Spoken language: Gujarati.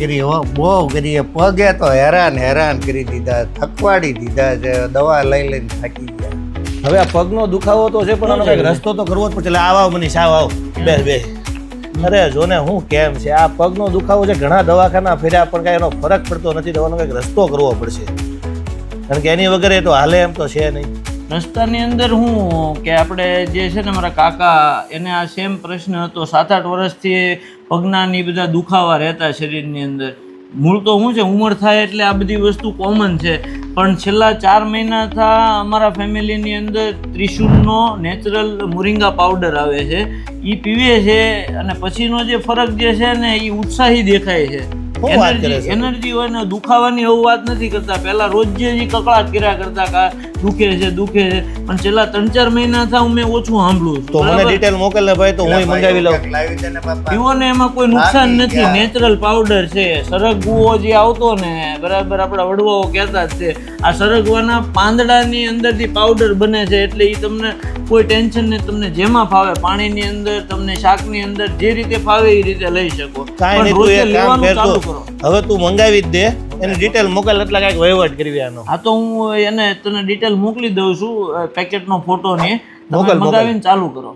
કરી હો બહુ કરી પગે તો હેરાન હેરાન કરી દીધા થકવાડી દીધા છે દવા લઈ લઈને થાકી ગયા. હવે આ પગનો દુખાવો તો છે પણ આનો રસ્તો તો કરવો જ પડશે. એટલે આવ આવ મનીષ આવ આવ. બે બે. અરે જો ને હું કેમ છે? આ પગનો દુખાવો છે ઘણા દવાખાના ફેર્યા પણ કાંઈ એનો ફરક પડતો નથી દવાનો કંઈક રસ્તો કરવો પડશે. કારણ કે એની વગર એ તો હાલે એમ તો છે નહીં. રસ્તાની અંદર હું કે આપણે જે છે ને મારા કાકા, એને આ સેમ પ્રશ્ન હતો. સાત આઠ વર્ષથી પગના ને બધા દુખાવા રહેતા શરીરની અંદર. મૂળ તો શું છે, ઉંમર થાય એટલે આ બધી વસ્તુ કોમન છે. પણ છેલ્લા ચાર મહિના થા અમારા ફેમિલીની અંદર ત્રિશુલનો નેચરલ મુરિંગા પાવડર આવે છે. એ પીવે છે અને પછીનો જે ફરક જે છે ને એ ઉત્સાહી દેખાય છે. એનર્જી હોય ને દુખાવાની એવું વાત નથી કરતા. પહેલા રોજ જે કકળાટ કર્યા કરતા કા દુખે છે દુખે છે. પણ છેલ્લા ત્રણ ચાર મહિના થા મેં ઓછું સાંભળ્યું તો મને બરાબર? ડિટેલ મોકલ ને ભાઈ તો હું મંગાવી લઉં. લાવી દે ને બાપા. પીવો ને એમાં કોઈ નુકસાન નથી. નેચરલ પાવડર છે. સરગવો જે આવતો ને બરાબર આપણા વડવાઓ કહેતા જ છે. આ સરગવાના પાંદડાની અંદરથી પાવડર બને છે એટલે એ તમને કોઈ ટેન્શન નહીં તમને જેમાં ફાવે પાણીની અંદર તમને શાકની અંદર જે રીતે ફાવે એ રીતે લઈ શકો. કાંઈ પણ નહીં તું રોજે એક કામ લેવાનું ચાલુ. કરો. હવે તું મંગાવી જ દે. એની ડિટેલ મોકલ એટલે કાંઈક વહીવટ કરવી આનો. હા તો હું એને તને ડિટેલ મોકલી દઉં છું પેકેટનો ફોટો ને. મોકલ, મોકલ. મંગાવીને ચાલુ કરો.